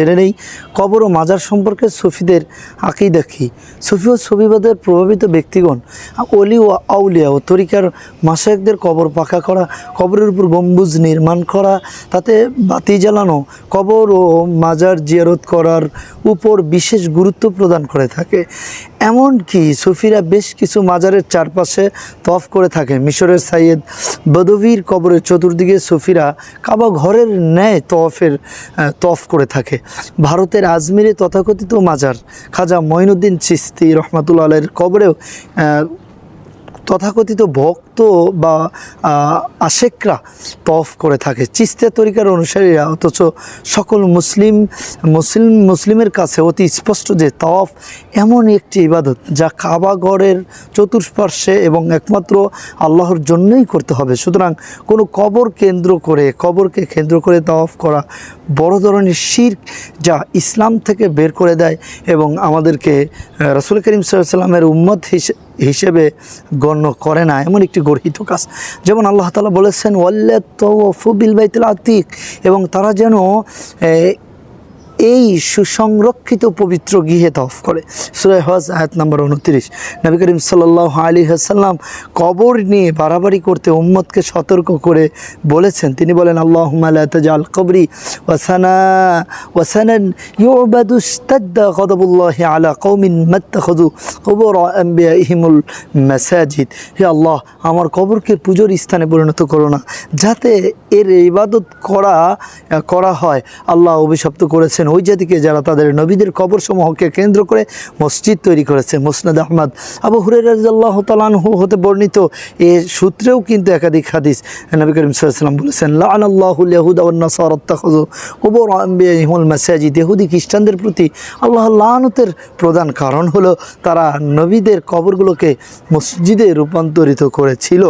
জেনে নেই। কবর ও মাজার সম্পর্কে সুফিদের আকিদা দেখি সুফি ও সুফিবাদের প্রভাবিত ব্যক্তিগণ অলি ও আউলিয়া ও তরিকার মাসায়কদের কবর পাকা করা, কবরের উপর গম্বুজ নির্মাণ করা, তাতে বাতি জ্বালানো, কবর ও মাজার জিয়ারত করার উপর বিশেষ গুরুত্ব প্রদান করে থাকে। এমনকি সুফিরা বেশ কিছু মাজারের চারপাশে তফ করে থাকে মিশরের সাইয়েদ বদবির কবরের চতুর্দিকে সুফিরা কাবা ঘরের ন্যায় তফের তফ করে থাকে। ভারতের আজমিরে তথাকথিত মাজার খাজা মঈনুদ্দিন চিস্তি রহমাতুল্লাহ আলের কবরেও তথাকথিত ভক্ত বা আশেকরা তফ করে থাকে। চিস্তিয়া তরিকার অনুসারীরা অথচ সকল মুসলিম মুসলিম, মুসলিমের কাছে অতি স্পষ্ট যে তফ এমন একটি ইবাদত যা কাবাগড়ের চতুষ্পার্শ্বে এবং একমাত্র আল্লাহর জন্যই করতে হবে। সুতরাং কোনো কবর কেন্দ্র করে, কবরকে কেন্দ্র করে তফ করা বড় ধরনের শির যা ইসলাম থেকে বের করে দেয় এবং আমাদেরকে রসুল করিম সাল্লামের উম্মত হিসেবে হিসেবে গণ্য করে না। এমন একটি গর্হিত কাজ। যেমন আল্লাহ তালা বলেছেন ওয়াল্লা তো ফুবিল বাইতুল আতিক এবং তারা যেন এই সুসংরক্ষিত পবিত্র গৃহে তফ করে। সুরায় হজ, আয়াত নম্বর উনত্রিশ। নবী করিম সাল্লাহ আলী হাসাল্লাম কবর নিয়ে বাড়াবাড়ি করতে উম্মতকে সতর্ক করে বলেছেন। তিনি বলেন আল্লাহ তাজাল কবরি ওয়াসানা ওয়াসানান ইউবাদুস্তাদ্দা আলা কৌমিন আম্বিয়াহিমুল মাসাজিদ। হে আল্লাহ, আমার কবরকে পুজোর স্থানে পরিণত করো না। যাতে এর ইবাদত করা করা হয়। আল্লাহ অভিশপ্ত করেছেন ওই জাতিকে যারা তাদের নবীদের কবর সমূহকে কেন্দ্র করে মসজিদ তৈরি করেছে, মুসনাদ আহমদ। আবু হুরের রাজিয়াল্লাহ তালানহু হতে বর্ণিত এ সূত্রেও কিন্তু একাধিক হাদিস নবী করিম সাল্লাম বলেছেন ইহুদি খ্রিস্টানদের প্রতি আল্লাহ লানতের প্রধান কারণ হলো তারা নবীদের কবরগুলোকে মসজিদে রূপান্তরিত করেছিল,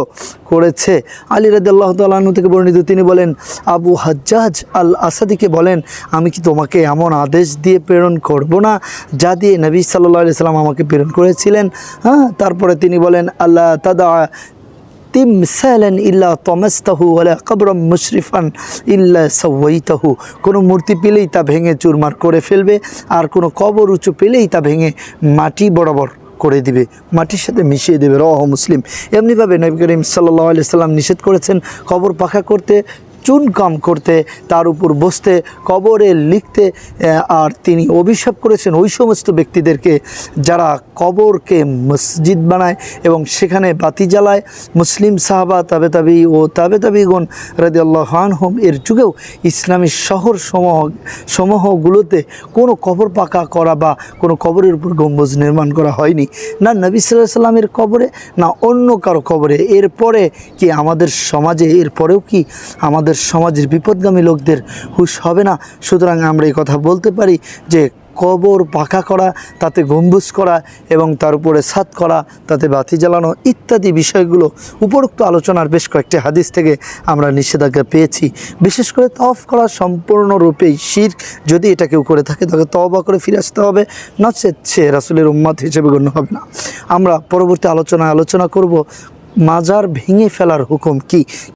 করেছে। আলী রাদিয়াল্লাহ তালাহু থেকে বর্ণিত তিনি বলেন, আবু হাজ্জাজ আল আসাদিকে বলেন, আমি কি তোমাকে এমন আদেশ দিয়ে প্রেরণ করব না, যা দিয়ে নবী সাল্লাহ আলি সাল্লাম আমাকে প্রেরণ করেছিলেন। হ্যাঁ তারপরে তিনি বলেন আল্লাহ তাদা তিমসালান ইল্লা তমাস্তাহু ওয়ালা কবরম মুশরিফান ইল্লা সাওয়াইতাহু। কোনো মূর্তি পেলেই তা ভেঙে চুরমার করে ফেলবে, আর কোনো কবর উঁচু পেলেই তা ভেঙে মাটি বরাবর করে দিবে। মাটির সাথে মিশিয়ে দেবে রহ মুসলিম। এমনিভাবে নবী করিম সাল্লাহ আলি সাল্লাম নিষেধ করেছেন কবর পাখা করতে। চুন কাম করতে, তার উপর বসতে, কবরে লিখতে আর তিনি অভিশাপ করেছেন ওই সমস্ত ব্যক্তিদেরকে যারা কবরকে মসজিদ বানায় এবং সেখানে বাতি জ্বালায়। মুসলিম সাহাবা তাবে তাবি ও তাবে তাবিগণ রাদি আল্লাহানহম এর যুগেও ইসলামী শহর সমূহ, সমূহগুলোতে কোনো কবর পাকা করা বা কোনো কবরের উপর গম্বুজ নির্মাণ করা হয়নি। না নবী সাল্লাহ সাল্লামের কবরে, না অন্য কারও কবরে। এরপরে কি আমাদের সমাজে, এরপরেও কি আমাদের সমাজের বিপদগামী লোকদের হুশ হবে না। সুতরাং আমরা এই কথা বলতে পারি যে কবর পাকা করা, তাতে গম্বুজ করা এবং তার উপরে ছাদ করা, তাতে বাতি জ্বালানো ইত্যাদি বিষয়গুলো উপরোক্ত আলোচনার বেশ কয়েকটি হাদিস থেকে আমরা নিষেধাজ্ঞা পেয়েছি। বিশেষ করে তফ করা সম্পূর্ণরূপেই শির। যদি এটা কেউ করে থাকে, তাকে তওবা করে ফিরে আসতে হবে। নচেত সে রাসুলের উম্মাদ হিসেবে গণ্য হবে না। আমরা পরবর্তী আলোচনায় আলোচনা করব, মাজার ভেঙে ফেলার হুকুম কি?